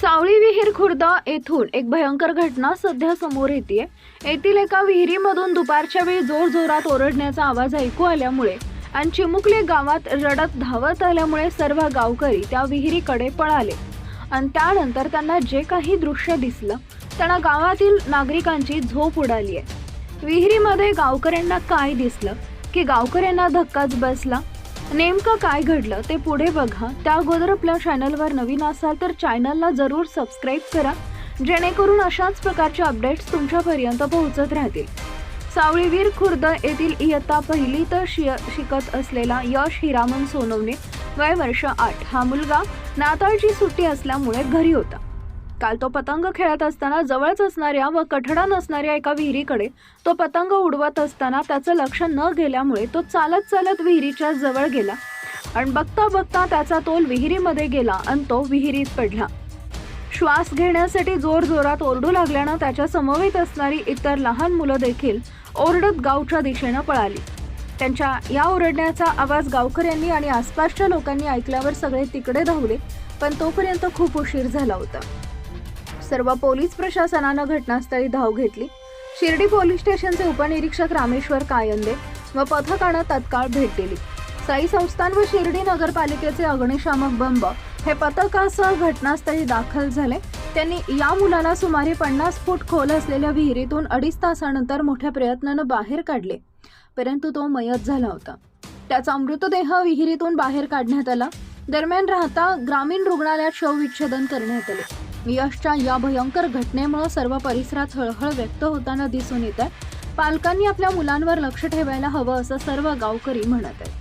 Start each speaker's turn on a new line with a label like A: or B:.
A: सावळी विहीर खुर्द येथून एक भयंकर घटना सध्या समोर येते येथील एका विहिरीमधून दुपारच्या वेळी जोर जोरात ओरडण्याचा आवाज ऐकू आल्यामुळे आणि चिमुकले गावात रडत धावत आल्यामुळे सर्व गावकरी त्या विहिरीकडे पळाले. आणि त्यानंतर त्यांना जे काही दृश्य दिसलं त्यांना गावातील नागरिकांची झोप उडाली आहे. विहिरीमध्ये गावकऱ्यांना काय दिसलं की गावकऱ्यांना धक्काच बसला नेमकं काय घडलं ते पुढे बघा. त्या अगोदर आपल्या चॅनलवर नवीन असाल तर चॅनलला जरूर सबस्क्राईब करा. जेणेकरून अशाच प्रकारचे अपडेट्स तुमच्यापर्यंत पोहोचत राहतील. सावळीवीर खुर्द येथील इयत्ता पहिली तर शिय शिकत असलेला यश हिरामन सोनवणे वय वर्ष आठ. हा मुलगा नाताळची सुट्टी असल्यामुळे घरी होता. काल तो पतंग खेळत असताना जवळच असणाऱ्या व कठडा नसणाऱ्या एका विहिरीकडे तो पतंग उडवत असताना त्याचं लक्ष न गेल्यामुळे तो चालत चालत विहिरीच्या जवळ गेला. आणि बघता बघता त्याचा तोल विहिरीमध्ये गेला आणि तो विहिरीत पडला. श्वास घेण्यासाठी जोर जोरात ओरडू लागल्यानं त्याच्या समवेत असणारी इतर लहान मुलं देखील ओरडत गावच्या दिशेनं पळाली. त्यांच्या या ओरडण्याचा आवाज गावकऱ्यांनी आणि आसपासच्या लोकांनी ऐकल्यावर सगळे तिकडे धावले पण तोपर्यंत खूप उशीर झाला होता. सर्व पोलीस प्रशासनानं घटनास्थळी धाव घेतली. शिर्डी पोलीस स्टेशनचे उपनिरीक्षक रामेश्वर कायंदे व पथकानं तत्काळ भेट दिली. साई संस्थान व शिर्डी नगरपालिकेचे अग्निशामक बंब हे पथकासह घटनास्थळी दाखल झाले. त्यांनी या मुलाला सुमारे पन्नास फूट खोल असलेल्या विहिरीतून अडीच तासानंतर मोठ्या प्रयत्नानं बाहेर काढले परंतु तो मयत झाला होता. त्याचा मृतदेह विहिरीतून बाहेर काढण्यात आला. दरम्यान राहता ग्रामीण रुग्णालयात शवविच्छेदन करण्यात आले. यशच्या या भयंकर घटनेमुळे सर्व परिसरात हळहळ व्यक्त होताना दिसून येत आहे पालकांनी आपल्या मुलांवर लक्ष ठेवायला हवं असं सर्व गावकरी म्हणत आहेत.